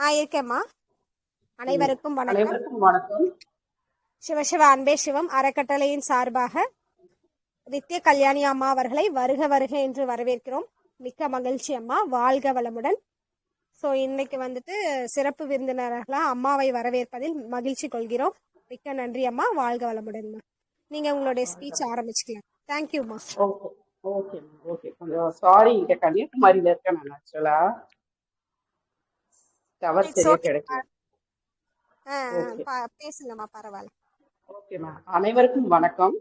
ஆ இருக்கேம்மா. அனைவருக்கும் வணக்கம். சிவசிவ அன்பே சிவம். அறக்கட்டளையின் சார்பாக நித்திய கல்யாணி அம்மா அவர்களை வருக வருக என்று வரவேற்கிறோம். மிக்க மகிழ்ச்சி அம்மா. வாழ்க வளமுடன். ஸோ இன்னைக்கு வந்துட்டு சிறப்பு விருந்தினர்களா அம்மாவை வரவேற்பதில் மகிழ்ச்சி கொள்கிறோம். மிக்க நன்றி அம்மா. வாழ்க வளமுடன் நீங்க உங்களுடைய ஸ்பீச் ஆரம்பிச்சுக்கலாம். தேங்க்யூம்மா ஓகே ஓகே ஓகே கொஞ்சம் சாரி கன்னியாகுமரியில இருக்கேன் நான் ஆக்சுவலா டவர் சரியா. கிடைக்கும் பேசுங்கம்மா பரவாயில்ல. ஓகேம்மா அனைவருக்கும் வணக்கம்.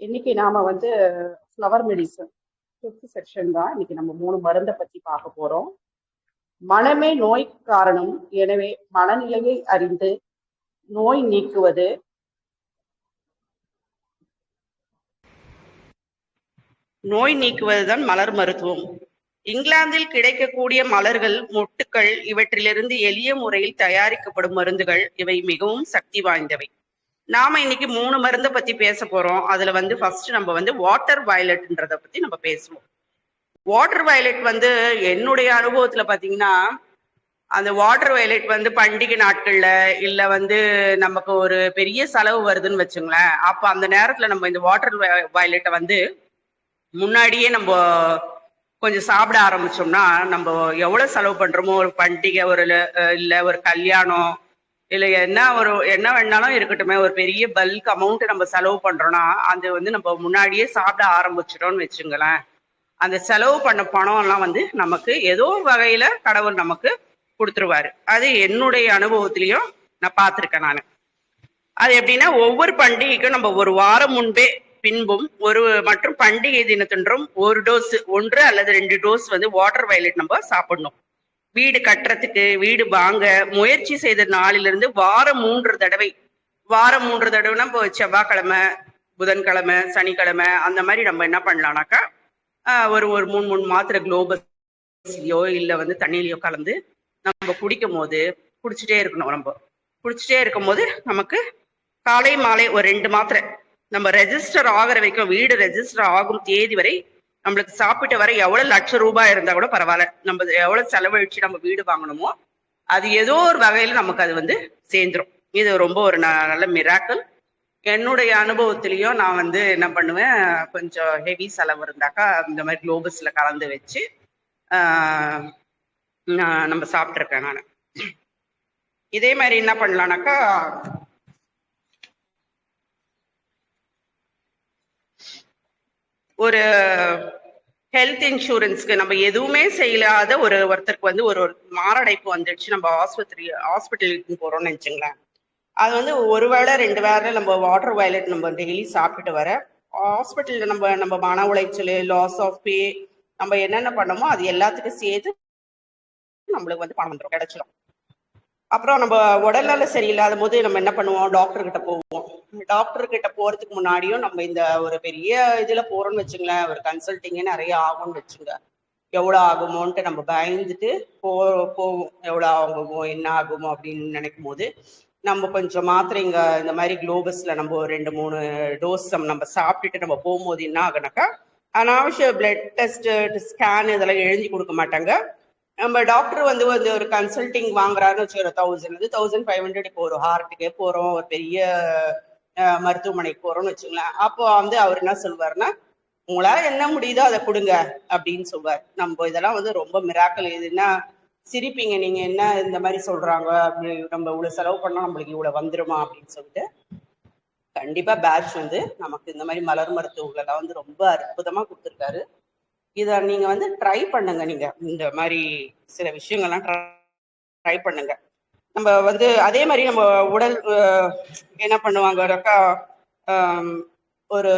இன்னைக்கு நாம வந்து ஃப்ளவர் மெடிசன் ஃபிஃப்த் செக்ஷன் தான். இன்னைக்கு நம்ம மூணு மருந்தை பத்தி பார்க்க போறோம். மனமே நோய் காரணம். எனவே மனநிலையை அறிந்து நோய் நீக்குவது. நோய் நீக்குவதுதான் மலர் மருத்துவம். இங்கிலாந்தில் கிடைக்கக்கூடிய மலர்கள் மொட்டுக்கள் இவற்றிலிருந்து எளிய முறையில் தயாரிக்கப்படும் மருந்துகள். இவை மிகவும் சக்தி வாய்ந்தவை. நாம இன்னைக்கு மூணு மருந்தை பத்தி பேச போறோம். அதுல வந்து ஃபர்ஸ்ட் நம்ம வந்து வாட்டர் வயலட்ன்றத பத்தி நம்ம பேசுவோம். வாட்டர் வயலட் வந்து என்னுடைய அனுபவத்துல பாத்தீங்கன்னா அந்த வாட்டர் வயலட் வந்து பண்டிகை நாட்கள்ல இல்ல வந்து நமக்கு ஒரு பெரிய செலவு வருதுன்னு வச்சுங்களேன். அப்ப அந்த நேரத்துல நம்ம இந்த வாட்டர் வயலட்டை வந்து முன்னாடியே நம்ம கொஞ்சம் சாப்பிட ஆரம்பிச்சோம்னா நம்ம எவ்வளவு செலவு பண்றோமோ ஒரு பண்டிகை ஒரு இல்ல ஒரு கல்யாணம் இல்ல என்ன ஒரு என்ன வேணாலும் இருக்கட்டுமே ஒரு பெரிய பல்க் அமௌண்ட் நம்ம செலவு பண்றோம்னா அது வந்து நம்ம முன்னாடியே சாப்பிட ஆரம்பிச்சிட்டோம்னு வச்சுங்களேன். அந்த செலவு பண்ண பணம் எல்லாம் வந்து நமக்கு ஏதோ ஒரு வகையில கடவுள் நமக்கு கொடுத்துருவாரு. அது என்னுடைய அனுபவத்திலையும் நான் பார்த்துருக்கேன் நான். அது எப்படின்னா ஒவ்வொரு பண்டிகைக்கும் நம்ம ஒரு வாரம் முன்பே பின்பும் ஒரு மற்றும் பண்டிகை தினத்தன்றும் ஒரு டோஸ் ஒன்று அல்லது ரெண்டு டோஸ் வந்து வாட்டர் வயலட் நம்ம சாப்பிடணும். வீடு கட்டுறதுக்கு வீடு வாங்க முயற்சி செய்த நாளிலிருந்து வாரம் மூன்று தடவை வாரம் மூன்று தடவைனா இப்போ செவ்வாய்க்கிழமை புதன்கிழமை சனிக்கிழமை அந்த மாதிரி நம்ம என்ன பண்ணலாம்னாக்கா ஒரு ஒரு மூணு மூணு மாத்திரை குளோபஸ்லயோ இல்லை வந்து தண்ணியிலையோ கலந்து நம்ம குடிக்கும் போது குடிச்சிட்டே இருக்கணும் நம்ம. குடிச்சிட்டே இருக்கும் போது நமக்கு காலை மாலை ஒரு ரெண்டு மாத்திரை நம்ம ரெஜிஸ்டர் ஆகிற வரைக்கும் வீடு ரெஜிஸ்டர் ஆகும் தேதி வரை நம்மளுக்கு சாப்பிட்ட வரை எவ்வளவு லட்சம் ரூபாய் இருந்தா கூட பரவாயில்ல. நம்ம எவ்வளவு செலவழிச்சு நம்ம வீடு வாங்கணுமோ அது ஏதோ ஒரு வகையில நமக்கு அது வந்து சேர்ந்துரும். இது ரொம்ப ஒரு ந- நல்ல மிராக்கள் என்னுடைய அனுபவத்திலையும் நான் வந்து என்ன பண்ணுவேன் கொஞ்சம் ஹெவி செலவு இருந்தாக்கா இந்த மாதிரி குளோபஸ்ல கலந்து வச்சு நான் நம்ம சாப்பிட்ருக்கேன் நான். இதே மாதிரி என்ன பண்ணலாம்னாக்கா ஒரு ஹெல்த் இன்சூரன்ஸ்க்கு நம்ம எதுவுமே செய்யலாத ஒரு ஒருத்தருக்கு வந்து ஒரு ஒரு மாரடைப்பு வந்துடுச்சு. நம்ம ஆஸ்பத்திரி ஹாஸ்பிட்டலுக்கு போறோம்னு நினச்சிங்களேன். அது வந்து ஒரு வேளை ரெண்டு வேளை நம்ம வாட்டர் வயலட் நம்ம டெய்லி சாப்பிட்டுட்டு வர ஹாஸ்பிட்டலில் நம்ம நம்ம மன உளைச்சல் லாஸ் ஆஃப் பே நம்ம என்னென்ன பண்ணோமோ அது எல்லாத்துக்கும் சேர்த்து நம்மளுக்கு வந்து பணம் வந்துடும் கிடைச்சிடும் அப்புறம் நம்ம உடல்நல சரியில்லாத போது நம்ம என்ன பண்ணுவோம்? டாக்டர் கிட்ட போவோம். டாக்டர் கிட்ட போறதுக்கு முன்னாடியும் நம்ம இந்த ஒரு பெரிய இதுல போறோம்னு வச்சுங்களேன். ஒரு கன்சல்டிங்கே நிறைய ஆகும்னு வச்சுங்க. எவ்வளோ ஆகுமோன்ட்டு நம்ம பயந்துட்டு போ போவோம். எவ்வளோ ஆகுமோ என்ன ஆகுமோ அப்படின்னு நினைக்கும் போது நம்ம கொஞ்சம் மாத்திரைங்க இந்த மாதிரி குளோபஸ்ல நம்ம ஒரு ரெண்டு மூணு டோஸ் நம்ம சாப்பிட்டுட்டு நம்ம போகும்போது என்ன ஆகுனாக்கா அனாவசிய பிளட் டெஸ்ட் ஸ்கேன் இதெல்லாம் எழுதி கொடுக்க மாட்டாங்க. நம்ம டாக்டர் வந்து வந்து ஒரு கன்சல்டிங் வாங்குறாருன்னு வச்சுக்கிற தௌசண்ட் வந்து தௌசண்ட் ஃபைவ் ஹண்ட்ரட் இப்போ ஒரு ஹார்ட்டுக்கே போறோம் ஒரு பெரிய மருத்துவமனைக்கு போறோம்னு வச்சுங்களேன் அப்போ வந்து அவர் என்ன சொல்வாருன்னா உங்களால என்ன முடியுதோ அதை கொடுங்க அப்படின்னு சொல்வார். நம்ம இதெல்லாம் வந்து ரொம்ப மிராக்கல் இதுன்னா சிரிப்பீங்க நீங்க என்ன இந்த மாதிரி சொல்றாங்க? அப்படி நம்ம இவ்வளவு செலவு பண்ணா நம்மளுக்கு இவ்வளவு வந்துருமா? அப்படின்னு சொல்லிட்டு கண்டிப்பா பேட்ச் வந்து நமக்கு இந்த மாதிரி மலர் மருத்துவங்களெல்லாம் வந்து ரொம்ப அற்புதமா கொடுத்துருக்காரு. இதை நீங்க வந்து ட்ரை பண்ணுங்க நீங்க. இந்த மாதிரி சில விஷயங்கள்லாம் ட்ரை பண்ணுங்க. நம்ம வந்து அதே மாதிரி நம்ம உடல் என்ன பண்ணுவாங்கனாக்கா ஆம், ஒரு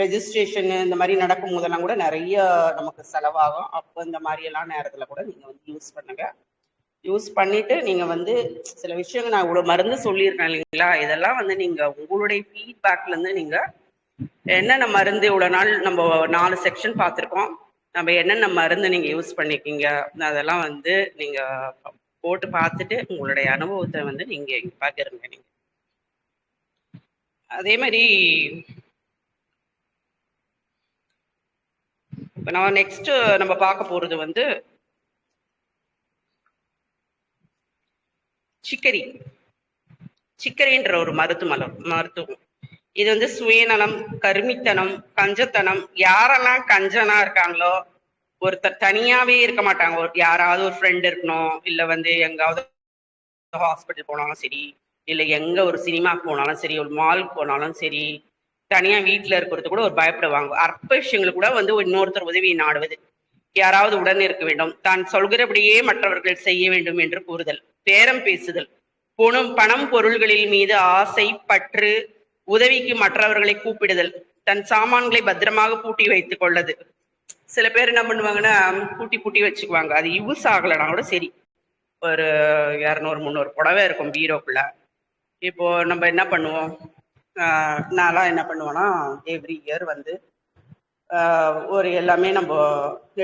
ரெஜிஸ்ட்ரேஷன் இந்த மாதிரி நடக்கும் போதெல்லாம் கூட நிறைய நமக்கு செலவாகும். அப்போ இந்த மாதிரியெல்லாம் நேரத்தில் கூட நீங்கள் வந்து யூஸ் பண்ணுங்க. யூஸ் பண்ணிட்டு நீங்கள் வந்து சில விஷயங்கள் நான் இவ்வளோ மருந்து சொல்லியிருக்கேன் இல்லைங்களா? இதெல்லாம் வந்து நீங்கள் உங்களுடைய ஃபீட்பேக்லேருந்து நீங்கள் என்னென்ன மருந்து இவ்வளவு நாள் நம்ம நாலு செக்ஷன் பார்த்துருக்கோம். நம்ம என்னென்ன மருந்து நீங்க யூஸ் பண்ணிக்கிங்க அதெல்லாம் வந்து நீங்க போட்டு பார்த்துட்டு உங்களுடைய அனுபவத்தை வந்து நீங்க இங்க பகிருங்க நீங்க. அதே மாதிரி இப்போ நம்ம நெக்ஸ்ட் நம்ம பார்க்க போறது வந்து சிக்கரி. சிக்கரின்ற ஒரு மருத்துவ மருத்துவம். இது வந்து சுயநலம் கருமித்தனம் கஞ்சத்தனம். யாரெல்லாம் கஞ்சனா இருக்காங்களோ ஒருத்தர் தனியாவே இருக்க மாட்டாங்க. ஒரு யாராவது ஒரு ஃப்ரெண்ட் இருக்கணும் இல்ல வந்து எங்காவது ஹாஸ்பிட்டல் போனாலும் சரி இல்ல எங்க ஒரு சினிமாக்கு போனாலும் சரி ஒரு மாலுக்கு போனாலும் சரி தனியா வீட்டுல இருக்கிறது கூட ஒரு பயப்படுவாங்க. அற்ப விஷயங்களுக்கு கூட வந்து இன்னொருத்தர் உதவியை நாடுவது. யாராவது உடன் இருக்க வேண்டும். தான் சொல்கிறபடியே மற்றவர்கள் செய்ய வேண்டும் என்று கூறுதல் பேரம் பேசுதல். பொணம் பணம் பொருள்களில் மீது ஆசை பற்று உதவிக்கு மற்றவர்களை கூப்பிடுதல் தன் சாமான்களை பத்திரமாக பூட்டி வைத்துக் கொள்ளது. சில பேர் என்ன பண்ணுவாங்கன்னா பூட்டி பூட்டி வச்சுக்குவாங்க. அது யூஸ் ஆகலைன்னா கூட சரி. ஒரு இரநூறு முந்நூறு புடவை இருக்கும் பீரோக்குள்ள. இப்போ நம்ம என்ன பண்ணுவோம்? நான்லாம் என்ன பண்ணுவேன்னா எவ்ரி இயர் வந்து ஒரு எல்லாமே நம்ம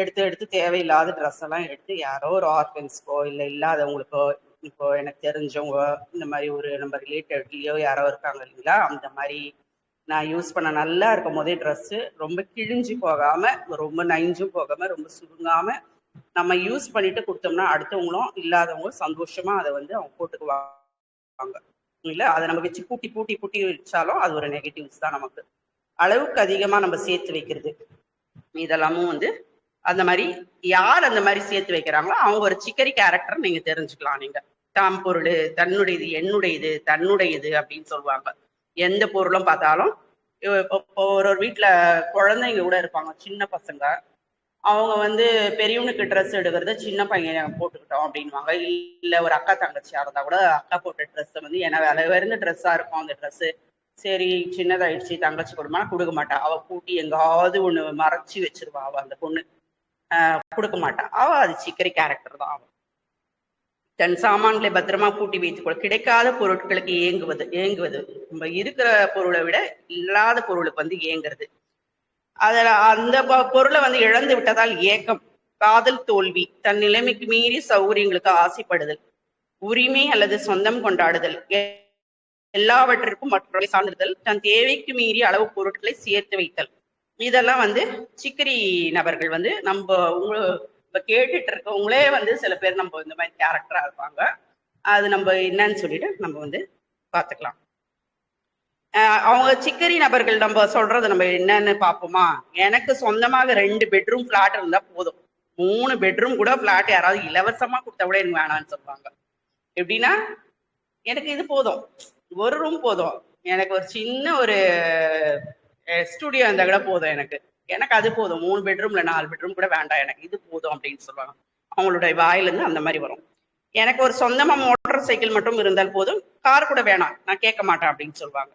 எடுத்து எடுத்து தேவையில்லாத ட்ரெஸ் எல்லாம் எடுத்து யாரோ ஒரு ஆர்கன்ஸ்க்கோ இல்லை இல்லாதவங்களுக்கோ இப்போ எனக்கு தெரிஞ்சவங்க இந்த மாதிரி ஒரு நம்ம ரிலேட்டிவ்லயோ யாரோ இருக்காங்க இல்லைங்களா? அந்த மாதிரி நான் யூஸ் பண்ண நல்லா இருக்கும் போதே ட்ரெஸ்ஸு ரொம்ப கிழிஞ்சு போகாம ரொம்ப நைஞ்சும் போகாம ரொம்ப சுருங்காம நம்ம யூஸ் பண்ணிட்டு கொடுத்தோம்னா அடுத்தவங்களும் இல்லாதவங்களும் சந்தோஷமா அதை வந்து அவங்க போட்டுக்குவாங்க. இல்லை அதை நம்ம வச்சு பூட்டி பூட்டி பூட்டி வச்சாலும் அது ஒரு நெகட்டிவ்ஸ் தான் நமக்கு. அளவுக்கு அதிகமாக நம்ம சேர்த்து வைக்கிறது. இதெல்லாமும் வந்து அந்த மாதிரி யார் அந்த மாதிரி சேர்த்து வைக்கிறாங்களோ அவங்க ஒரு சிக்கரி கேரக்டர் நீங்க தெரிஞ்சுக்கலாம் நீங்க. தாம் பொருள் தன்னுடையது என்னுடையது தன்னுடையது அப்படின்னு சொல்லுவாங்க. எந்த பொருளும் பார்த்தாலும் இப்போ ஒரு ஒரு வீட்டில் குழந்தைங்க கூட இருப்பாங்க சின்ன பசங்க. அவங்க வந்து பெரியவனுக்கு ட்ரெஸ் எடுக்கிறத சின்ன பையன் போட்டுக்கிட்டோம் அப்படின்வாங்க இல்லை ஒரு அக்கா தங்கச்சியாக இருந்தால் கூட அக்கா போட்ட ட்ரெஸ்ஸை வந்து ஏன்னா விலை உயர்ந்த ட்ரெஸ்ஸாக இருக்கும் அந்த ட்ரெஸ்ஸு சரி சின்னதாயிடுச்சு தங்கச்சி கொடுமா கொடுக்க மாட்டா. அவள் கூட்டி எங்காவது ஒன்று மறைச்சி வச்சிருவா அவள் அந்த பொண்ணு. கொடுக்க மாட்டான் அவ அது சிக்கரி கேரக்டர் தான் அவ. தன் சாமான்களை பத்திரமா பூட்டி வைத்துக்கொள் கிடைக்காத பொருட்களுக்கு ஏங்குவது ஏங்குவது. நம்ம இருக்கிற பொருளை விட இல்லாத பொருளுக்கு வந்து ஏங்குறது. அதில் அந்த பொருளை வந்து இழந்து விட்டதால் ஏக்கம் காதல் தோல்வி தன் நிலைமைக்கு மீறி சௌகரியங்களுக்கு ஆசைப்படுதல் உரிமை அல்லது சொந்தம் கொண்டாடுதல் எ- எல்லாவற்றிற்கும் மற்றவர்களை சான்றிதழ் தன் தேவைக்கு மீறி அளவு பொருட்களை சேர்த்து வைத்தல். இதெல்லாம் வந்து சிக்கரி நபர்கள் வந்து நம்ம உங்க இப்ப கேட்டுட்டு இருக்கவங்களே வந்து சில பேர் நம்ம இந்த மாதிரி கேரக்டரா இருப்பாங்க. அது நம்ம என்னன்னு சொல்லிட்டு நம்ம வந்து பார்த்துக்கலாம் அவங்க சிக்கரி நபர்கள் நம்ம சொல்றது நம்ம என்னன்னு பார்ப்போமா எனக்கு சொந்தமாக ரெண்டு பெட்ரூம் ஃபிளாட் இருந்தா போதும். மூணு பெட்ரூம் கூட ஃபிளாட் யாராவது இலவசமா கொடுத்தா கூட எனக்கு வேணாம்னு சொல்லுவாங்க. எப்படின்னா எனக்கு இது போதும். ஒரு ரூம் போதும். எனக்கு ஒரு சின்ன ஒரு ஸ்டுடியோ இருந்தால் கூட போதும் எனக்கு. எனக்கு அது போதும். மூணு பெட்ரூம்ல நாலு பெட்ரூம் கூட வேண்டாம். எனக்கு இது போதும் அப்படின்னு சொல்லுவாங்க. அவங்களுடைய வாயிலிருந்து அந்த மாதிரி வரும். எனக்கு ஒரு சொந்தமா மோட்டார் சைக்கிள் மட்டும் இருந்தால் போதும். கார் கூட வேணாம். நான் கேட்க மாட்டேன் அப்படின்னு சொல்லுவாங்க.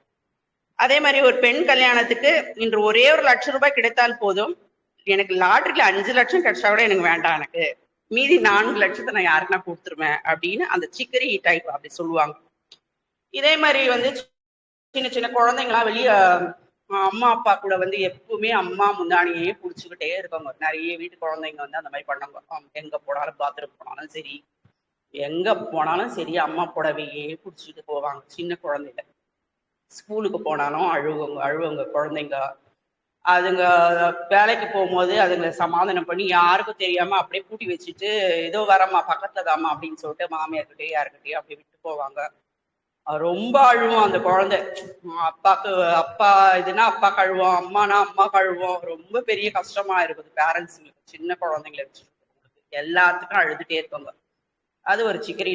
அதே மாதிரி ஒரு பெண் கல்யாணத்துக்கு இன்று ஒரே ஒரு லட்சம் ரூபாய் கிடைத்தால் போதும். எனக்கு லாட்டரியில அஞ்சு லட்சம் கிடைச்சா கூட எனக்கு வேண்டாம் எனக்கு. மீதி நான்கு லட்சத்தை நான் யாருக்குன்னா கொடுத்துருவேன் அப்படின்னு அந்த சிக்கரி டைப் அப்படி சொல்லுவாங்க. இதே மாதிரி வந்து சின்ன சின்ன குழந்தைங்களாம் வெளியே அம்மா அப்பா கூட வந்து எப்பவுமே அம்மா முந்தானியே புடிச்சுக்கிட்டே இருப்பாங்க. நிறைய வீட்டு குழந்தைங்க வந்து அந்த மாதிரி பண்ணாங்க எங்க போனாலும் பாத்ரூம் போனாலும் சரி எங்க போனாலும் சரி அம்மா புடவையே புடிச்சிட்டு போவாங்க சின்ன குழந்தைங்க ஸ்கூலுக்கு போனாலும் அழுவங்க அழுவங்க குழந்தைங்க. அதுங்க வேலைக்கு போகும்போது அதுங்களை சமாதானம் பண்ணி யாருக்கும் தெரியாம அப்படியே பூட்டி வச்சுட்டு ஏதோ வரம்மா பக்கத்துல தாமா அப்படின்னு சொல்லிட்டு மாமியார்கிட்டயே யாருக்கிட்டயோ அப்படியே விட்டு போவாங்க. ரொம்ப அழுவோம் அந்த குழந்தை. அப்பாக்கு அப்பா இதுனா அப்பா கழுவோம் அம்மானா அம்மா கழுவோம் ரொம்ப பெரிய கஷ்டமா இருக்குது பேரண்ட்ஸுங்களுக்கு சின்ன குழந்தைங்களை வச்சு எல்லாத்துக்கும் அழுதுட்டே இருப்பாங்க. அது ஒரு சிக்கரி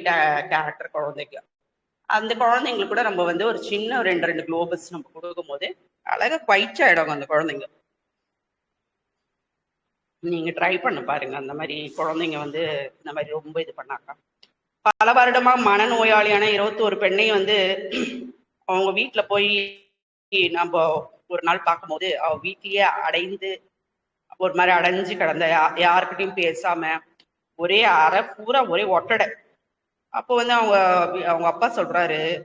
கேரக்டர் குழந்தைக்கு. அந்த குழந்தைங்களுக்கு கூட நம்ம வந்து ஒரு சின்ன ரெண்டு ரெண்டு குளோபஸ் நம்ம கொடுக்கும் போது அழகா குவைட் ஆயிடும் அந்த குழந்தைங்க. நீங்க ட்ரை பண்ண பாருங்க. அந்த மாதிரி குழந்தைங்க வந்து இந்த மாதிரி ரொம்ப இது பண்ணாக்கா. பல வருடமா மனநோயாளியான இருபத்தி ஒரு பெண்ணை வந்து அவங்க வீட்டுல போய் நம்ம ஒரு நாள் பார்க்கும்போது அவ வீட்லயே அடைந்து ஒரு மாதிரி அடைஞ்சு கிடந்த. யா- பேசாம ஒரே அரை பூரா ஒரே ஒட்டடை. அப்போ வந்து அவங்க அவங்க அப்பா சொல்றாரு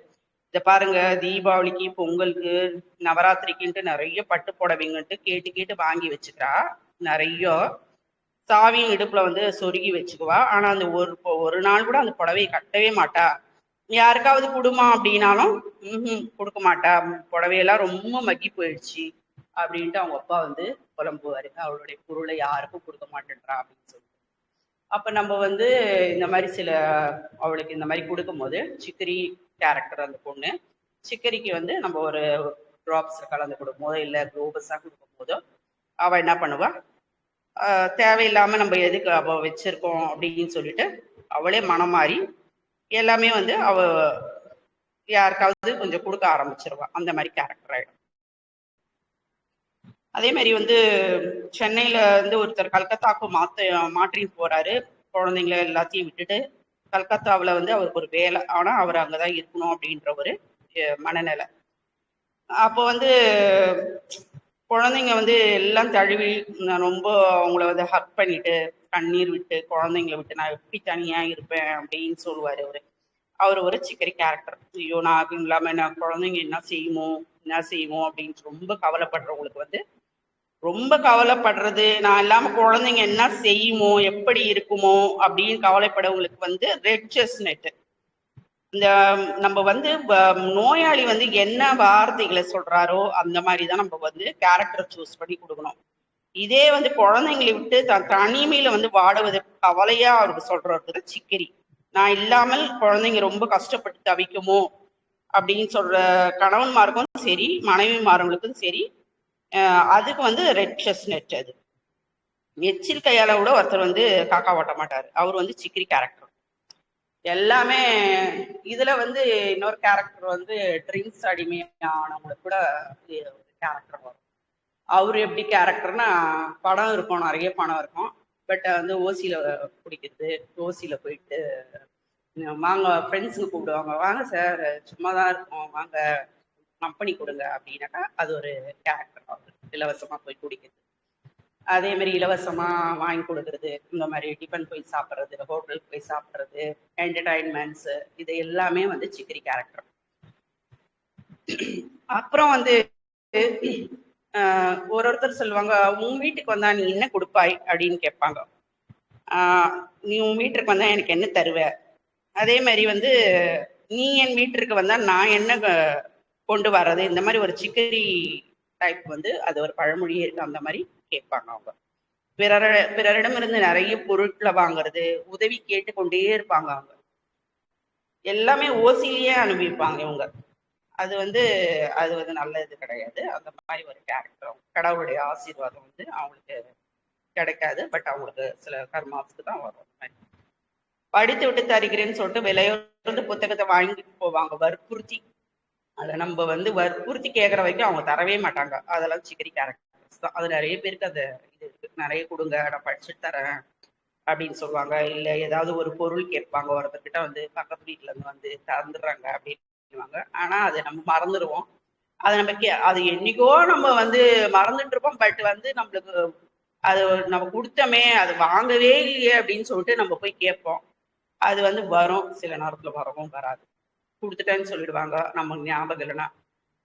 இத பாருங்க தீபாவளிக்கு பொங்கலுக்கு நவராத்திரிக்குன்ட்டு நிறைய பட்டு புடவைங்கன்ட்டு கேட்டு கேட்டு வாங்கி வச்சுக்கிறா. நிறைய சாவியும் இடுப்புல வந்து சொருகி வச்சுக்குவா. ஆனா அந்த ஒரு ஒரு நாள் கூட அந்த புடவையை கட்டவே மாட்டா. யாருக்காவது கொடுமா அப்படின்னாலும் ம்ஹும் கொடுக்க மாட்டா. புடவையெல்லாம் ரொம்ப மக்கி போயிடுச்சு அப்படின்ட்டு அவங்க அப்பா வந்து புலம்புவாரு. அவளுடைய பொருளை யாருக்கும் கொடுக்க மாட்டேன்றா அப்படின்னு சொல்லி அப்ப நம்ம வந்து இந்த மாதிரி சில அவளுக்கு இந்த மாதிரி கொடுக்கும்போது சிக்கரி கேரக்டர் அந்த பொண்ணு சிக்கரிக்கு வந்து நம்ம ஒரு ட்ராப்ஸ் கலந்து கொடுக்கும்போதோ இல்லை குளோபஸாக கொடுக்கும்போதோ அவ என்ன பண்ணுவா? தேவையில்லாம நம்ம எதுக்கு அவ வச்சிருக்கோம் அப்படின்னு சொல்லிட்டு அவளே மனம் மாறி எல்லாமே வந்து அவ யாருக்காவது கொஞ்சம் கொடுக்க ஆரம்பிச்சிருவா. அந்த மாதிரி கேரக்டர் ஆயிடும். அதே மாதிரி வந்து சென்னையில இருந்து ஒருத்தர் கல்கத்தாக்கு மாத்த மாற்றின்னு போறாரு. குழந்தைங்கள எல்லாத்தையும் விட்டுட்டு கல்கத்தாவில் வந்து அவருக்கு ஒரு வேலை. ஆனால் அவர் அங்கதான் இருக்கணும் அப்படின்ற ஒரு மனநிலை. அப்போ வந்து குழந்தைங்க வந்து எல்லாம் தழுவி நான் ரொம்ப அவங்கள வந்து ஹக் பண்ணிட்டு கண்ணீர் விட்டு குழந்தைங்கள விட்டு நான் எப்படி தனியா இருப்பேன் அப்படின்னு சொல்லுவாரு அவரு. அவர் ஒரு சிக்கரி கேரக்டர் ஐயோ நான் இல்லாம நான் குழந்தைங்க என்ன செய்யுமோ என்ன செய்யுமோ அப்படின்னு ரொம்ப கவலைப்படுறவங்களுக்கு வந்து ரொம்ப கவலைப்படுறது நான் இல்லாம குழந்தைங்க என்ன செய்யுமோ எப்படி இருக்குமோ அப்படின்னு கவலைப்படவங்களுக்கு வந்து ரெட் செஸ்னட் இந்த நம்ம வந்து வ- நோயாளி வந்து என்ன வார்த்தைகளை சொல்றாரோ அந்த மாதிரி தான் நம்ம வந்து கேரக்டர் சூஸ் பண்ணி கொடுக்கணும். இதே வந்து குழந்தைங்களை விட்டு த- தனிமையில வந்து வாடுவது கவலையா அவருக்கு சொல்றது சிக்கரி. நான் இல்லாமல் குழந்தைங்க ரொம்ப கஷ்டப்பட்டு தவிக்குமோ அப்படின்னு சொல்ற கணவன்மாருக்கும் சரி மனைவிமார்களுக்கும் சரி அதுக்கு வந்து ரெட் நெட் அது. எச்சில் கையால கூட ஒருத்தர் வந்து காக்கா ஓட்ட மாட்டார். அவர் வந்து சிக்கிரி கேரக்டர் எல்லாமே இதுல வந்து இன்னொரு கேரக்டர் வந்து ட்ரிங்க்ஸ் அடிமையானவங்களுக்கு கூட கேரக்டர் வரும். அவர் எப்படி கேரக்டர்னா படம் இருக்கும் நிறைய பணம் இருக்கும். பட் வந்து ஓசியில குடிக்கிறது ஓசியில போயிட்டு வாங்க ஃப்ரெண்ட்ஸுங்க கூப்பிடுவாங்க. வாங்க சார் சும்மா தான் இருக்கோம். வாங்க கம்பெனி கொடுங்க அப்படின்னாக்கா அது ஒரு கேரக்டர் ஆகும் இலவசமா போய் குடிக்கிறது. அதே மாதிரி இலவசமா வாங்கி கொடுக்கறது இந்த மாதிரி டிஃபன் போய் சாப்பிட்றது ஹோட்டலுக்கு போய் சாப்பிட்றது என்டர்டைன்மெண்ட்ஸ் இது எல்லாமே வந்து சிக்கரி கேரக்டர் அப்புறம் வந்து ஒரு ஒருத்தர் சொல்லுவாங்க உன் வீட்டுக்கு வந்தா நீ என்ன கொடுப்பாய்? அப்படின்னு கேட்பாங்க. நீ உன் வீட்டுக்கு வந்தா எனக்கு என்ன தருவ? அதே மாதிரி வந்து நீ என் வீட்டிற்கு வந்தா நான் என்ன கொண்டு வர்றது? இந்த மாதிரி ஒரு சிக்கரி டைப் வந்து அது ஒரு பழமொழியே இருக்கு அந்த மாதிரி கேட்பாங்க அவங்க. பிறர பிறரிடமிருந்து நிறைய பொருட்களை வாங்குறது உதவி கேட்டுக்கொண்டே இருப்பாங்க அவங்க. எல்லாமே ஓசிலேயே அனுபவிப்பாங்க இவங்க. அது வந்து அது வந்து நல்ல இது கிடையாது. அந்த மாதிரி ஒரு கேரக்டர் கடவுளுடைய ஆசீர்வாதம் வந்து அவங்களுக்கு கிடைக்காது. பட் அவங்களுக்கு சில கர்மாவுக்கு தான் வரும். படித்து விட்டு தருகிறேன்னு சொல்லிட்டு விலையுறந்த புத்தகத்தை வாங்கிட்டு போவாங்க. வற்புறுத்தி அதை நம்ம வந்து வற்புறுத்தி கேட்குற வரைக்கும் அவங்க தரவே மாட்டாங்க. அதெல்லாம் சிக்கரி கேரக்டர்ஸ் தான். அது நிறைய பேருக்கு அது இது இருக்கு. நிறைய கொடுங்க நான் படிச்சுட்டு தரேன் அப்படின்னு சொல்லுவாங்க. இல்லை ஏதாவது ஒரு பொருள் கேட்பாங்க. ஒருத்தர்கிட்ட வந்து பக்கத்து வீட்டுல இருந்து வந்து தந்துடுறாங்க அப்படின்னுவாங்க. ஆனால் அதை நம்ம மறந்துடுவோம். அதை நம்ம கே அது என்னைக்கோ நம்ம வந்து மறந்துட்டு இருப்போம். பட் வந்து நம்மளுக்கு அது நம்ம கொடுத்தோமே அது வாங்கவே இல்லையே அப்படின்னு சொல்லிட்டு நம்ம போய் கேட்போம். அது வந்து வரும். சில நேரத்தில் வரவும் வராது. கொடுத்துட்டேன்னு சொல்லிடுவாங்க நம்ம ஞாபகம் இல்லைன்னா.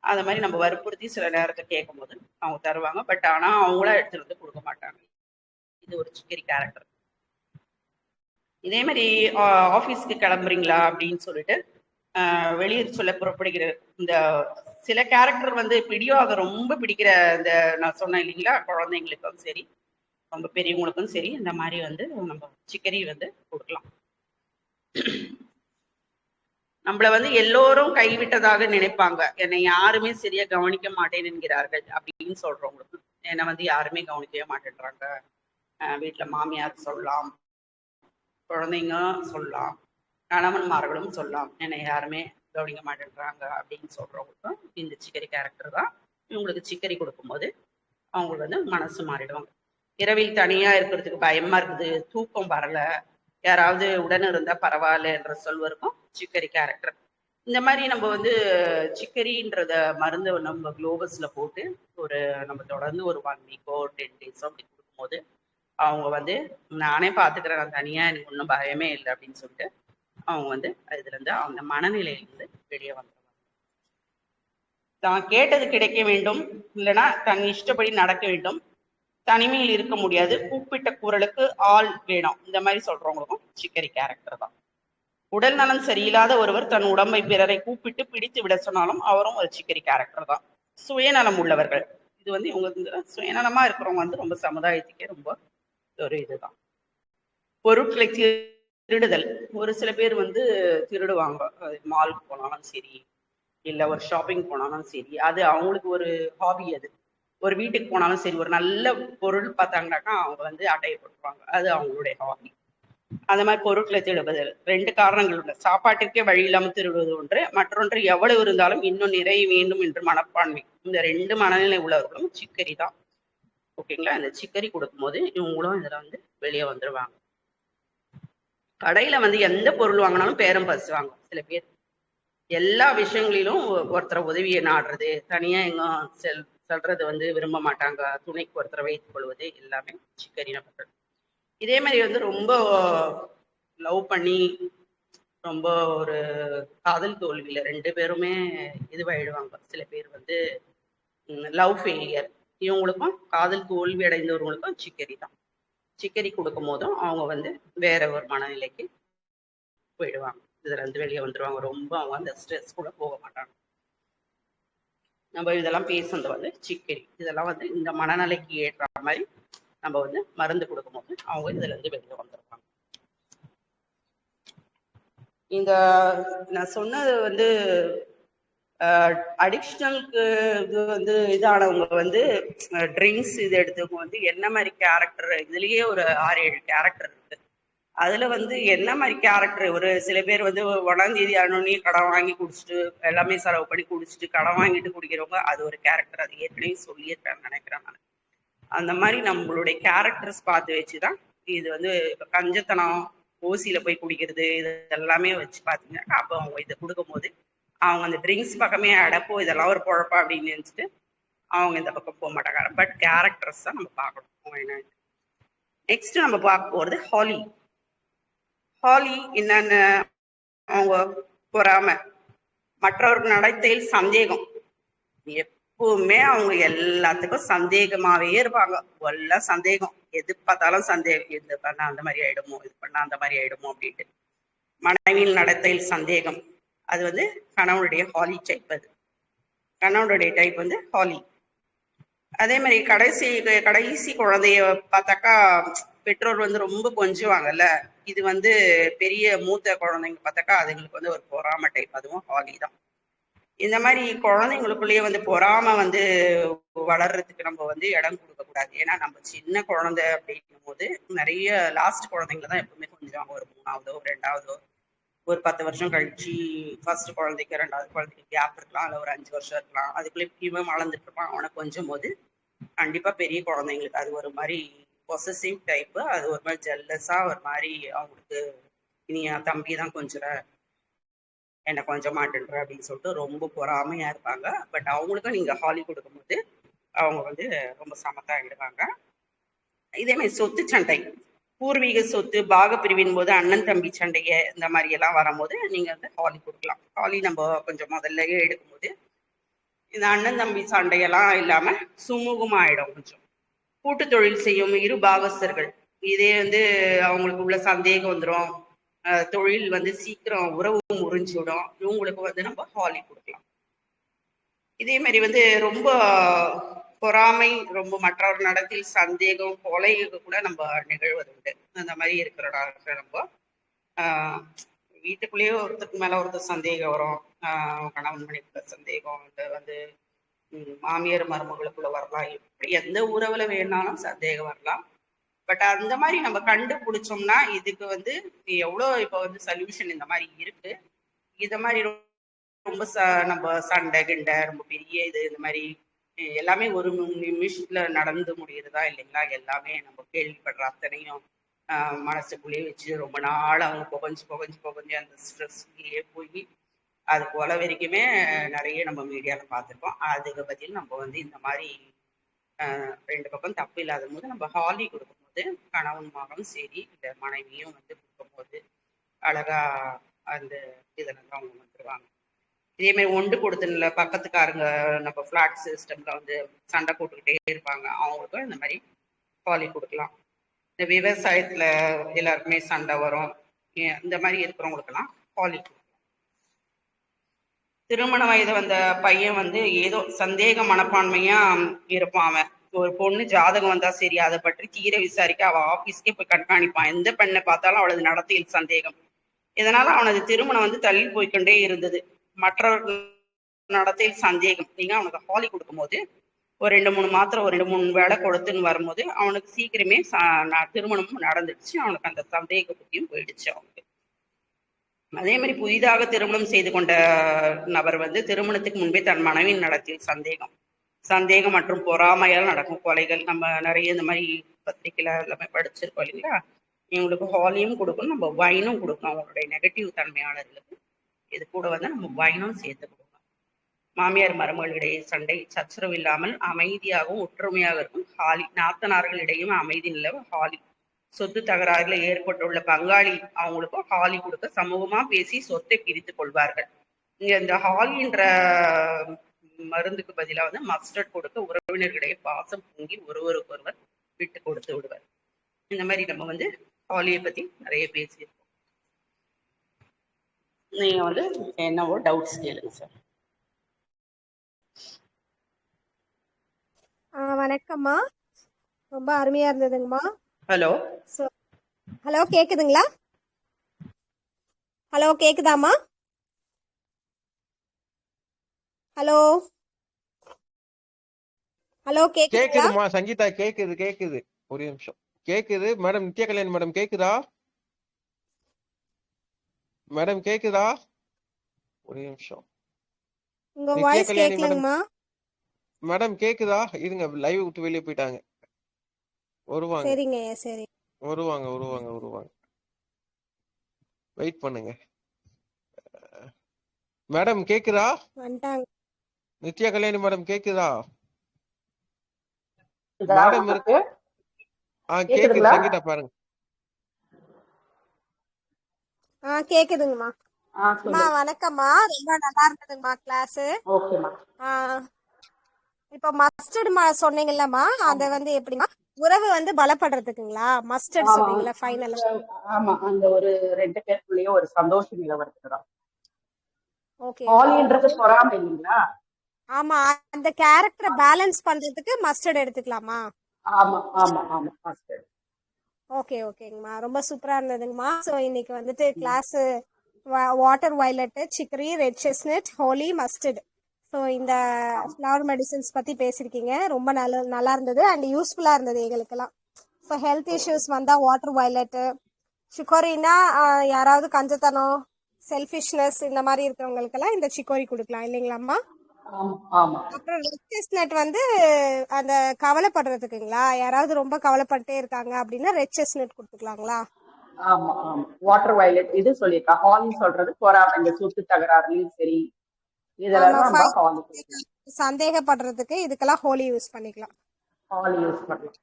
அந்த மாதிரி நம்ம வற்புறுத்தி சில நேரத்தை கேட்கும் போது அவங்க தருவாங்க. பட் ஆனா அவங்களா எடுத்துட்டு வந்து கொடுக்க மாட்டாங்க. இது ஒரு சிக்கரி கேரக்டர் இதே மாதிரி ஆஃபீஸ்க்கு கிளம்புறீங்களா அப்படின்னு சொல்லிட்டு ஆஹ் வெளியூர் சொல்ல புறப்படுகிற இந்த சில கேரக்டர் வந்து பிடிவாத ரொம்ப பிடிக்கிற இந்த நான் சொன்னேன் இல்லைங்களா குழந்தைங்களுக்கும் சரி ரொம்ப பெரியவங்களுக்கும் சரி இந்த மாதிரி வந்து நம்ம சிக்கரி வந்து கொடுக்கலாம். நம்மள வந்து எல்லோரும் கைவிட்டதாக நினைப்பாங்க. என்னை யாருமே சரியா கவனிக்க மாட்டேன் என்கிறார்கள் அப்படின்னு சொல்றவங்களுக்கு என்னை வந்து யாருமே கவனிக்கவே மாட்டேன்றாங்க. வீட்டுல மாமியார் சொல்லலாம் குழந்தைங்க சொல்லலாம் கணவன்மார்களும் சொல்லலாம். என்னை யாருமே கவனிக்க மாட்டேன்றாங்க அப்படின்னு சொல்றவங்களுக்கும் இந்த சிக்கரி கேரக்டர் தான் இவங்களுக்கு சிக்கரி கொடுக்கும்போது அவங்களுக்கு வந்து மனசு மாறிடுவாங்க இரவில் தனியா இருக்கிறதுக்கு பயமா இருக்குது தூக்கம் வரல யாராவது உடன் இருந்தா பரவாயில்ல என்ற சொல்வருக்கும் சிக்கரி கேரக்டர் இந்த மாதிரி நம்ம வந்து சிக்கரின்றத மருந்து நம்ம குளோபஸ்ல போட்டு ஒரு நம்ம தொடர்ந்து ஒரு ஒன் வீக்கோ டென் டேஸோ அப்படி கொடுக்கும்போது அவங்க வந்து நானே பாத்துக்கிறேன் நான் தனியா எனக்கு ஒன்றும் பயமே இல்லை அப்படின்னு சொல்லிட்டு அவங்க வந்து அதுல இருந்து அந்த மனநிலையிலிருந்து வெளியே வந்துடுவாங்க தான் கேட்டது கிடைக்க வேண்டும் இல்லைன்னா தன் இஷ்டப்படி நடக்க வேண்டும். தனிமையில் இருக்க முடியாது. கூப்பிட்ட குரலுக்கு ஆள் வேணும். இந்த மாதிரி சொல்றவங்களுக்கும் சிக்கரி கேரக்டர் தான். உடல் நலம் சரியில்லாத ஒருவர் தன் உடம்பை பிறரை கூப்பிட்டு பிடித்து விட சொன்னாலும் அவரும் ஒரு சிக்கரி கேரக்டர் தான். சுயநலம் உள்ளவர்கள். இது வந்து இவங்க வந்து சுயநலமா இருக்கிறவங்க வந்து ரொம்ப சமுதாயத்துக்கே ரொம்ப ஒரு இதுதான். பொருட்களை திருடுதல். ஒரு சில பேர் வந்து திருடுவாங்க. மாலுக்கு போனாலும் சரி இல்லை ஒரு ஷாப்பிங் போனாலும் சரி. அது அவங்களுக்கு ஒரு ஹாபி அது. ஒரு வீட்டுக்கு போனாலும் சரி ஒரு நல்ல பொருள் பார்த்தாங்கனாக்கா அவங்க வந்து அட்டையை போட்டுருவாங்க அது அவங்களுடைய ஹாபி அந்த மாதிரி பொருட்களை திருடுவது ரெண்டு காரணங்கள் உண்டு. சாப்பாட்டிற்கே வழி இல்லாமல் திருடுவது ஒன்று. மற்றொன்று எவ்வளவு இருந்தாலும் இன்னும் நிறைய வேண்டும் என்று மனப்பான்மை. இந்த ரெண்டு மனநிலை உள்ளவர்களும் சிக்கரி தான். ஓகேங்களா இந்த சிக்கரி கொடுக்கும்போது இவங்களும் இதுல வந்து வெளியே வந்துருவாங்க. கடையில வந்து எந்த பொருள் வாங்கினாலும் பேரம் பேசுவாங்க சில பேர். எல்லா விஷயங்களிலும் ஒருத்தரை உதவியை நாடுறது தனியா எங்க செல் சொல்றது வந்து விரும்ப மாட்டாங்க. துணைக்கு ஒருத்தரை வைத்துக் கொள்வது எல்லாமே சிக்கரி நபர்கள் இதே மாதிரி வந்து ரொம்ப லவ் பண்ணி ரொம்ப ஒரு காதல் தோல்வியில ரெண்டு பேருமே இதுவாயிடுவாங்க. சில பேர் வந்து லவ் ஃபெயிலியர் இவங்களுக்கும் காதல் தோல்வி அடைந்தவர்களுக்கும் சிக்கரி தான். சிக்கரி கொடுக்கும் போதும் அவங்க வந்து வேற ஒரு மனநிலைக்கு போயிடுவாங்க. இதுல இருந்து வெளியே வந்துருவாங்க. ரொம்ப அவங்க அந்த ஸ்ட்ரெஸ் கூட போக மாட்டாங்க. நம்ம இதெல்லாம் பேசுறது வந்து சிக்கரி. இதெல்லாம் வந்து இந்த மனநிலைக்கு ஏற்ற மாதிரி நம்ம வந்து மருந்து கொடுக்கும்போது அவங்க இதுல இருந்து வெளியே வந்திருப்பாங்க. இந்த நான் சொன்னது வந்து அடிக்ஷனுக்கு இது வந்து இதானவங்க வந்து ட்ரிங்க்ஸ் இது எடுத்தவங்க வந்து என்ன மாதிரி கேரக்டர் இதுலயே ஒரு ஆறு ஏழு கேரக்டர் அதுல வந்து என்ன மாதிரி கேரக்டர் ஒரு சில பேர் வந்து ஒன்னாம் தேதி ஆனோடனே கடன் வாங்கி குடிச்சிட்டு எல்லாமே செலவு பண்ணி குடிச்சிட்டு கடன் வாங்கிட்டு குடிக்கிறவங்க அது ஒரு கேரக்டர் அது ஏற்கனவே சொல்லியிருக்கேன் நினைக்கிறேன் நான். அந்த மாதிரி நம்மளுடைய கேரக்டர்ஸ் பார்த்து வச்சுதான் இது வந்து இப்போ கஞ்சத்தனம் ஓசியில போய் குடிக்கிறது இது எல்லாமே வச்சு பார்த்தீங்கன்னா அப்போ அவங்க இதை கொடுக்கும்போது அவங்க அந்த ட்ரிங்க்ஸ் பக்கமே அடப்போ இதெல்லாம் ஒரு பொழப்பா அப்படின்னு நினச்சிட்டு அவங்க இந்த பக்கம் போக மாட்டாங்க. பட் கேரக்டர்ஸ் தான் நம்ம பார்க்கணும். என்ன? நெக்ஸ்ட் நம்ம பார்க்க போறது ஹாலி ஹாலி என்னென்ன அவங்க பொறாம. மற்றவர்கள் நடத்தையில் சந்தேகம். எப்பவுமே அவங்க எல்லாத்துக்கும் சந்தேகமாவே இருப்பாங்க. எல்லாம் சந்தேகம். எது பார்த்தாலும் சந்தேகம். இது பண்ணா அந்த மாதிரி ஆயிடுமோ? இது பண்ணா அந்த மாதிரி ஆயிடுமோ? அப்படின்ட்டு. மனைவியின் நடத்தையில் சந்தேகம். அது வந்து கணவனுடைய ஹாலி டைப் அது. கணவனுடைய டைப் வந்து ஹாலி. அதே மாதிரி கடைசி கடைசி குழந்தைய பார்த்தாக்கா பெற்றோர் வந்து ரொம்ப கொஞ்சுவாங்கல்ல. இது வந்து பெரிய மூத்த குழந்தைங்க பார்த்தாக்கா அதுங்களுக்கு வந்து ஒரு பொறாம டைப் அதுவும் ஹாலி தான். இந்த மாதிரி குழந்தைங்களுக்குள்ளேயே வந்து பொறாம வந்து வளர்றதுக்கு நம்ம வந்து இடம் கொடுக்க கூடாது. ஏன்னா நம்ம சின்ன குழந்தை அப்படிங்கும் போது நிறைய லாஸ்ட் குழந்தைங்கள தான் எப்பவுமே கொஞ்சம் ஒரு மூணாவதோ ரெண்டாவதோ. ஒரு பத்து வருஷம் கழிச்சு ஃபர்ஸ்ட் குழந்தைக்கு ரெண்டாவது குழந்தைக்கு கேப் இருக்கலாம். இல்லை ஒரு அஞ்சு வருஷம் இருக்கலாம். அதுக்குள்ளே இவன் வளர்ந்துட்டு இருப்பான் அவனை கொஞ்சம் போது கண்டிப்பா பெரிய குழந்தைங்களுக்கு அது ஒரு மாதிரி பொசசிவ் டைப்பு அது ஒரு மாதிரி ஜெல்லஸா ஒரு மாதிரி அவங்களுக்கு நீ என் தம்பி தான் கொஞ்சம் என்னை கொஞ்சம் மாட்டேன்ற அப்படின்னு சொல்லிட்டு ரொம்ப பொறாமையா இருப்பாங்க. பட் அவங்களுக்கும் நீங்க ஹாலி கொடுக்கும்போது அவங்க வந்து ரொம்ப சமத்தாகிடுவாங்க இதே மாதிரி சொத்து சண்டை பூர்வீக சொத்து பாக பிரிவின் போது அண்ணன் தம்பி சண்டையை இந்த மாதிரி எல்லாம் வரும்போது நீங்க வந்து ஹாலி கொடுக்கலாம். ஹாலி நம்ம கொஞ்சம் முதல்லயே எடுக்கும்போது இந்த அண்ணன் தம்பி சண்டையெல்லாம் இல்லாம சுமூகமாயிடும் கொஞ்சம். கூட்டு தொழில் செய்யும் இரு பாகஸ்தர்கள். இதே வந்து அவங்களுக்கு உள்ள சந்தேகம் வந்துடும் தொழில் வந்து சீக்கிரம் உறவு முறிஞ்சுவிடும் இவங்களுக்கு வந்து நம்ம ஹாலி கொடுக்கலாம். இதே மாதிரி வந்து ரொம்ப பொறாமை ரொம்ப மற்றவர் நடத்தில் சந்தேகம் கொலைக்கு கூட நம்ம நிகழ்வது உண்டு. அந்த மாதிரி இருக்கிற நம்ம ஆஹ் வீட்டுக்குள்ளேயே ஒருத்தருக்கு மேல ஒருத்தர் சந்தேகம் வரும். ஆஹ் கணவன் மனைவிக்குள்ள சந்தேகம் வந்து மாமியார் மருமகளுக்குள்ள வரலாம். இப்படி எந்த உறவுல வேணாலும் சந்தேகம் வரலாம். பட் அந்த மாதிரி நம்ம கண்டுபிடிச்சோம்னா இதுக்கு வந்து எவ்வளோ இப்போ வந்து சொல்யூஷன் இந்த மாதிரி இருக்கு. இத மாதிரி ரொம்ப ச நம்ம சண்டை கிண்டை ரொம்ப பெரிய இது இந்த மாதிரி எல்லாமே ஒரு நிமிஷத்துல நடந்து முடியுறதா இல்லைங்களா? எல்லாமே நம்ம கேள்விப்படுற அத்தனையும் மனசுக்குள்ளேயே வச்சு ரொம்ப நாள் அவங்க புகஞ்சு புகஞ்சு புகஞ்சு அந்த ஸ்ட்ரெஸ்லயே போய் அது போல வரைக்குமே நிறைய நம்ம மீடியால பார்த்துருக்கோம். அதுக்கு பதில் நம்ம வந்து இந்த மாதிரி ரெண்டு பக்கம் தப்பு இல்லாத போது நம்ம ஹாலி கொடுக்கும்போது கணவன் மகனும் சரி இந்த மனைவியும் வந்து கொடுக்கும்போது அழகா அந்த இதில் அவங்க வந்துருவாங்க. இதே மாதிரி ஒன்று கொடுத்துல பக்கத்துக்காரங்க நம்ம ஃப்ளாட் சிஸ்டம்ல வந்து சண்டை போட்டுக்கிட்டே இருப்பாங்க. அவங்களுக்கும் இந்த மாதிரி ஹாலி கொடுக்கலாம். இந்த விவசாயத்துல எல்லாருக்குமே சண்டை வரும். இந்த மாதிரி இருக்கிறவங்களுக்கெல்லாம் ஹாலி கொடுக்கலாம் திருமண வயது வந்த பையன் வந்து ஏதோ சந்தேக மனப்பான்மையா இருப்பான் அவன். ஒரு பொண்ணு ஜாதகம் வந்தா சரி அதை பற்றி தீர விசாரிக்க அவ ஆபீஸ்க்கே போய் கண்காணிப்பான். எந்த பெண்ணை பார்த்தாலும் அவளது நடத்தையில் சந்தேகம். இதனால அவனது திருமணம் வந்து தள்ளி போய்க்கொண்டே இருந்தது. மற்றவர்கள் நடத்தையில் சந்தேகம். நீங்க அவனுக்கு ஹாலி கொடுக்கும்போது ஒரு ரெண்டு மூணு மாத்திரை ஒரு ரெண்டு மூணு வேலை கொடுத்துன்னு வரும்போது அவனுக்கு சீக்கிரமே திருமணமும் நடந்துடுச்சு. அவனுக்கு அந்த சந்தேக புத்தியும் போயிடுச்சு அவனுக்கு. அதே மாதிரி புதிதாக திருமணம் செய்து கொண்ட நபர் வந்து திருமணத்துக்கு முன்பே தன் மனைவியின் நடத்தையில் சந்தேகம். சந்தேகம் மற்றும் பொறாமையால் நடக்கும் கொலைகள். நம்ம நிறைய இந்த மாதிரி பத்திரிக்கையில எல்லாமே படிச்சிருக்கோம் இல்லைங்களா? இவங்களுக்கு ஹாலியும் கொடுக்கணும். நம்ம வைனும் கொடுக்கணும். அவங்களுடைய நெகட்டிவ் தன்மையாளர்களுக்கு இது கூட வந்து நம்ம வைனும் சேர்த்து கொடுக்கணும். மாமியார் மருமகளிடையே சண்டை சச்சரவு இல்லாமல் அமைதியாகவும் ஒற்றுமையாக இருக்கும். ஹாலி நாத்தனார்களிடையும் அமைதி நிலவ. ஹாலி சொத்து தகராறுல ஏற்பட்டுள்ள பங்காளி அவங்களுக்கும் ஹாலி கொடுக்க சமூகமா பேசி சொத்தை பிரித்து கொள்வார்கள். இங்க இந்த ஹாலின்ற மருந்துக்கு பதிலா வந்து மஸ்டர்ட் கொடுக்க உறவினர்களிடையே பாசம் பொங்கி ஒருவருக்கு ஒருவர் விட்டு கொடுத்து விடுவார். இந்த மாதிரி நம்ம வந்து ஹாலியை பத்தி நிறைய பேசியிருக்கோம். நீங்க வந்து என்னவோ டவுட்ஸ் கேளுங்க சார் வணக்கம்மா. ரொம்ப அருமையா இருந்ததுங்கம்மா. ஹலோ? ஹலோ கேக்குதுங்களா? ஹலோ கேக்குதாம்மா? ஹலோ? ஹலோ கேக்குதுமா சங்கீதா கேக்குது கேக்குது. ஒரு நிமிஷம். கேக்குது? மேடம் நித்யா கல்யாண் மேடம் கேக்குதா? மேடம் கேக்குதா? ஒரு நிமிஷம். உங்க வாய்ஸ். கேட்கலங்கம்மா மேடம் கேக்குதா? இருங்க லைவ் விட்டு வெளியே போயிட்டாங்க. வருவாங்க. சரிங்க சரி. வருவாங்க வருவாங்க வருவாங்க. வெயிட் பண்ணுங்க. மேடம் கேக்குதா? வந்துட்டாங்க. நித்யா கல்யாணி மேடம் கேக்குதா? மேடம் இருக்கு ஆ கேக்குது? சங்கீதா பாருங்க. ஆ கேக்குதுங்கம்மா. ஆ அம்மா வணக்கம்மா. ரொம்ப நல்லா இருந்ததுங்கம்மா கிளாஸ் ஓகேம்மா. இப்போ மஸ்டர்ட் மா சொன்னீங்கல்லம்மா அது வந்து எப்படிமா உறவு வந்து பலப்படுறதுக்குங்களா? மஸ்டர்ட் ஆமா. சொன்னீங்களா ஃபைனலா ஆமா அந்த ஒரு ரெண்டு பேருக்குள்ளேயே ஒரு சந்தோஷ நிலவரத்துக்கு தான். ஓகே ஹாலின்றது பொறாமை இல்லைங்களா? ஆமா அந்த கேரக்டரை பேலன்ஸ் பண்றதுக்கு மஸ்டர்ட் எடுத்துக்கலாமா? ஆமா ஆமா ஆமா மாஸ்டர் ஓகே ஓகேங்கம்மா ரொம்ப சூப்பரா இருந்ததுங்கம்மா. ஸோ இன்னைக்கு வந்துட்டு class water violet chicory red chestnut holly mustard so இந்த ஃப்ளவர் மெடிசன்ஸ் பத்தி பேசியிருக்கீங்க ரொம்ப நல்ல நல்லா இருந்தது. அண்ட் யூஸ்ஃபுல்லா இருந்தது எங்களுக்கெல்லாம். ஸோ ஹெல்த் இஷ்யூஸ் வந்தா வாட்டர் வயலட்டு சிக்கோரினா யாராவது கஞ்சத்தனம் செல்ஃபிஷ்னஸ் இந்த மாதிரி இருக்கிறவங்களுக்கெல்லாம் இந்த சிக்கோரி கொடுக்கலாம். இல்லைங்களாம்மா அப்புறம் ரெட் வந்து அந்த கவலைப்படுறதுக்குங்களா? யாராவது ரொம்ப கவலைப்பட்டே இருக்காங்க அப்படின்னா ரெட் செஸ்னட் கொடுத்துக்கலாங்களா? ஆமா ஆமா. வாட்டர் வயலட் இது சொல்லியிருக்கா. ஹாலி சொல்றது இந்த சொத்து தகராறுலயும் சரி இதெல்லாம் சந்தேகப்படுறதுக்கு இதுக்கெல்லாம் ஹோலி யூஸ் பண்ணிக்கலாம். ஹாலி யூஸ் பண்ணலாம்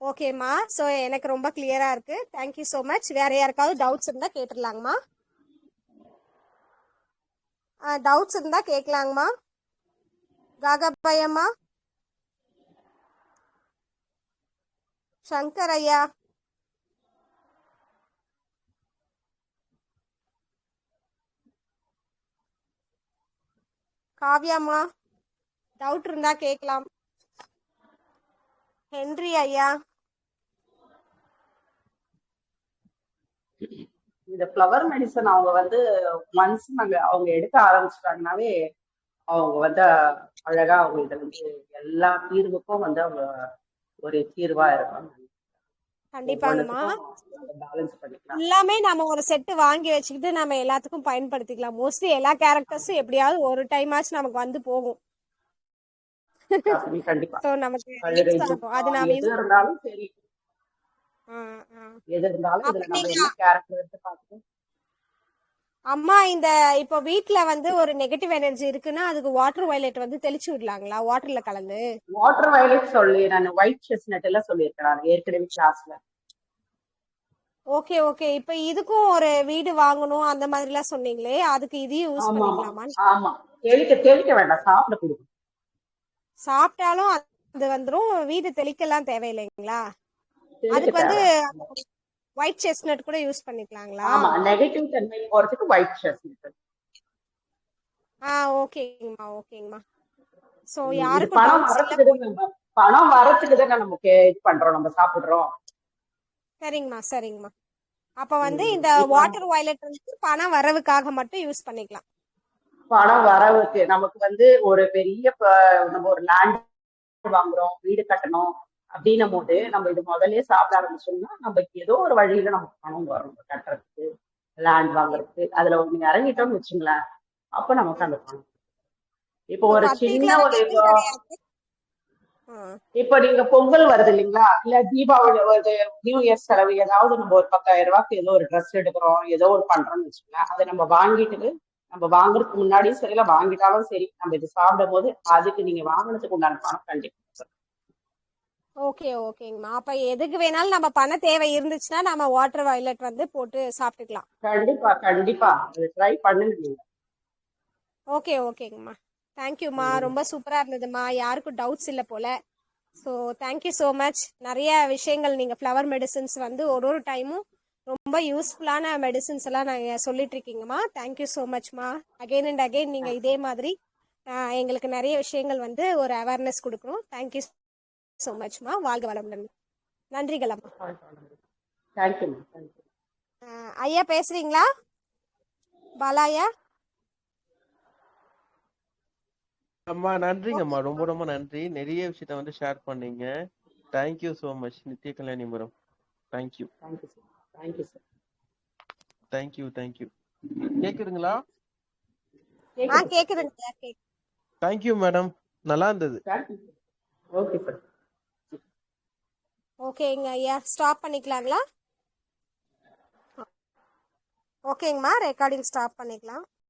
ஓகேம்மா ஸோ எனக்கு ரொம்ப கிளியரா இருக்கு. தேங்க்யூ ஸோ மச் வேற யாருக்காவது டவுட்ஸ் இருந்தா கேட்டுடலாங்கம்மா. டவுட்ஸ் இருந்தா கேட்கலாங்கம்மா. காகப்பையம்மா சங்கர் ஐயா. காவ்யாம்மா டவுட் இருந்தா கேட்கலாம் ஹென்றி ஐயா. இந்த ஃப்ளவர் மெடிசன் அவங்க வந்து ஒன்ஸ் நாங்க அவங்க எடுக்க ஆரம்பிச்சிட்டாங்கனாவே அவங்க வந்து அழகா அவங்க இதை வந்து எல்லா தீர்வுக்கும் வந்து அவங்க ஒரு தீர்வா இருப்பாங்க. கண்டிப்பாங்கம்மா எல்லாமே நம்ம ஒரு செட்டு வாங்கி வச்சுக்கிட்டு நம்ம எல்லாத்துக்கும் பயன்படுத்திக்கலாம். மோஸ்ட்லி எல்லா கேரக்டர்ஸும் எப்படியாவது ஒரு டைம் ஆச்சு நமக்கு வந்து போகும். அது அம்மா இந்த இப்போ வீட்ல வந்து ஒரு நெகட்டிவ் எனர்ஜி இருக்குன்னா அதுக்கு வாட்டர் வயலட் வந்து தெளிச்சு விடலாங்களா? வாட்டர்ல கலந்து? வாட்டர் வயலட் சொல்லி நான் ஒயிட் செஸ்னட் எல்லாம் சொல்லியிருக்கேன் நான் ஏற்கனவே கிளாஸ்ல ஓகே ஓகே இப்போ இதுக்கும் ஒரு வீடு வாங்கணும் அந்த மாதிரி எல்லாம் சொன்னீங்களே அதுக்கு இதையும் யூஸ் பண்ணிக்கலாமா ஆமா. தெளிக்க தெளிக்க வேண்டாம் சாப்பிட கொடுக்கும் சாப்பிட்டாலும் அது வந்துரும் வீடு தெளிக்கலாம் தேவையில்லைங்களா? அதுக்கு வந்து. ஒயிட் செஸ்னட் கூட யூஸ் பண்ணிக்கலாங்களா? ஆமா நெகட்டிவ் தன்மை போறதுக்கு ஒயிட் செஸ்னட் ஆ ஓகேங்கம்மா ஓகேங்கம்மா. ஸோ இது யாருக்கும் பணம் நம்ம பணம் வரத்துக்கு தானே நமக்கு இது பண்றோம் நம்ம சாப்பிடுறோம். சரிங்கம்மா சரிங்கம்மா. அப்ப வந்து இந்த வாட்டர் வாய்லெட் வந்து பணம் வரவுக்காக மட்டும் யூஸ் பண்ணிக்கலாம். பணம் வரவுக்கு நமக்கு வந்து ஒரு பெரிய நம்ம ஒரு லேண்ட் வாங்குறோம் வீடு கட்டணும். அப்படின்னும் போது நம்ம இது முதல்லயே சாப்பிட ஆரம்பிச்சோம்னா நம்ம ஏதோ ஒரு வழியில நமக்கு பணம் வரும். கட்டுறதுக்கு லேண்ட் வாங்குறதுக்கு அதுல ஒண்ணு இறங்கிட்டோம்னு வச்சுங்களேன் அப்ப நமக்கு அந்த பணம் இப்போ ஒரு சின்ன ஒரு இப்போ நீங்க பொங்கல் வருது இல்லைங்களா? இல்ல தீபாவளி வருது நியூ இயர் செலவு ஏதாவது நம்ம ஒரு பத்தாயிரம் ரூபாய்க்கு ஏதோ ஒரு ட்ரெஸ் எடுக்கிறோம் ஏதோ ஒரு பண்றோம்னு வச்சுக்கோங்களேன் அதை நம்ம வாங்கிட்டு நம்ம வாங்குறதுக்கு முன்னாடியும் சரி இல்ல வாங்கிட்டாலும் சரி நம்ம இது சாப்பிடும் போது அதுக்கு நீங்க வாங்கினதுக்கு உண்டான பணம் கண்டிப்பா. ஓகே ஓகேங்கம்மா அப்ப எதுக்கு வேணாலும் நம்ம பண தேவை இருந்துச்சுன்னா நம்ம வாட்டர் வாய்லெட் வந்து போட்டு சாப்பிட்டுக்கலாம். கண்டிப்பா கண்டிப்பா. ட்ரை பண்ணுங்க ஓகே ஓகேங்கம்மா தேங்க்யூம்மா ரொம்ப சூப்பரா இருந்ததும்மா யாருக்கும் டவுட்ஸ் இல்லை போல. ஸோ தேங்க்யூ ஸோ மச் நிறைய விஷயங்கள் நீங்கள் ஃப்ளவர் மெடிசின்ஸ் வந்து ஒரு ஒரு டைமும் ரொம்ப யூஸ்ஃபுல்லான மெடிசின்ஸ் எல்லாம் நாங்கள் சொல்லிட்டு இருக்கீங்கம்மா தேங்க்யூ ஸோ மச்மா அகைன் அண்ட் அகைன் நீங்கள் இதே மாதிரி எங்களுக்கு நிறைய விஷயங்கள் வந்து ஒரு அவேர்னஸ் கொடுக்கணும். தேங்க்யூ ஸோ மச்மா வாழ்க வளமுடன். நன்றிகள் அம்மா. ஐயா பேசுறீங்களா? பாலா ஐயா அம்மா நன்றிங்கம்மா. ரொம்ப ரொம்ப நன்றி. நிறைய விஷயத்த வந்து ஷேர் பண்ணீங்க. Thank you so much Nithya Kalyanipuram thank you thank you sir thank you thank you thank you கேக்குதுங்களா? ஆ கேக்குதுங்க கேக்கு தேங்க்யூ மேடம் நல்லா இருந்தது. ஓகே சார் ஓகேங்க ஐயா ஸ்டாப் பண்ணிக்கலாங்களா? ஓகேங்கம்மா ரெக்கார்டிங் ஸ்டாப் பண்ணிக்கலாம்.